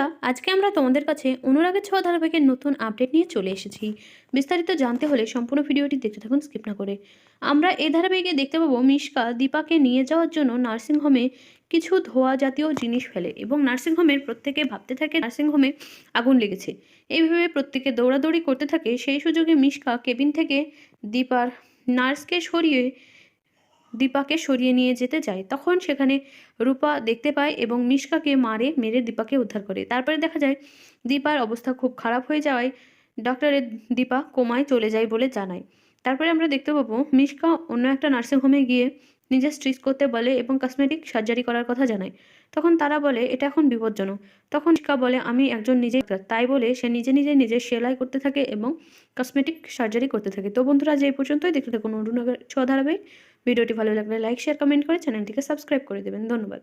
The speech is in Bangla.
বন্ধুরা, আজকে আমরা তোমাদের কাছে অনুরাগের ছোঁয়া ধারাবাহিকের নতুন আপডেট নিয়ে চলে এসেছি। বিস্তারিত জানতে হলে সম্পূর্ণ ভিডিওটি দেখতে থাকুন স্কিপ না করে। আমরা এই ধারাবাহিকে দেখতে পাবো মিশকা দীপাকে নিয়ে যাওয়ার জন্য নার্সিংহোমে কিছু ধোয়া জাতীয় জিনিস ফেলে এবং নার্সিংহোমের প্রত্যেকে ভাবতে থাকে নার্সিংহোমে আগুন লেগেছে। এইভাবে প্রত্যেকে দৌড়াদৌড়ি করতে থাকে, সেই সুযোগে মিশকা কেবিন থেকে দীপার নার্সকে সরিয়ে দীপাকে সরিয়ে নিয়ে যেতে যায়। তখন সেখানে রূপা দেখতে পায় এবং মিশকাকে মারে, মেরে দীপাকে উদ্ধার করে। তারপরে দেখা যায়, দীপার অবস্থা খুব খারাপ হয়ে যাওয়ায় ডক্টরের দীপা কোমায় চলে যায় বলে জানায়। তারপরে আমরা দেখতে পাবো, মিশকা অন্য একটা নার্সিংহোমে গিয়ে নিজের স্ট্রিচ করতে বলে এবং কসমেটিক সার্জারি করার কথা জানায়। তখন তারা বলে, এটা এখন বিপজ্জনক। তখন মিশকা বলে, আমি একজন নিজে তাই বলে, সে নিজে নিজে নিজের সেলাই করতে থাকে এবং কসমেটিক সার্জারি করতে থাকে। তো বন্ধুরা এই পর্যন্তই। দেখতে থাকুন অনুরাগের ছ ধারাবাহিক। ভিডিওটি ভালো লাগলে লাইক শেয়ার কমেন্ট করে চ্যানেলটিকে সাবস্ক্রাইব করে দেবেন। ধন্যবাদ।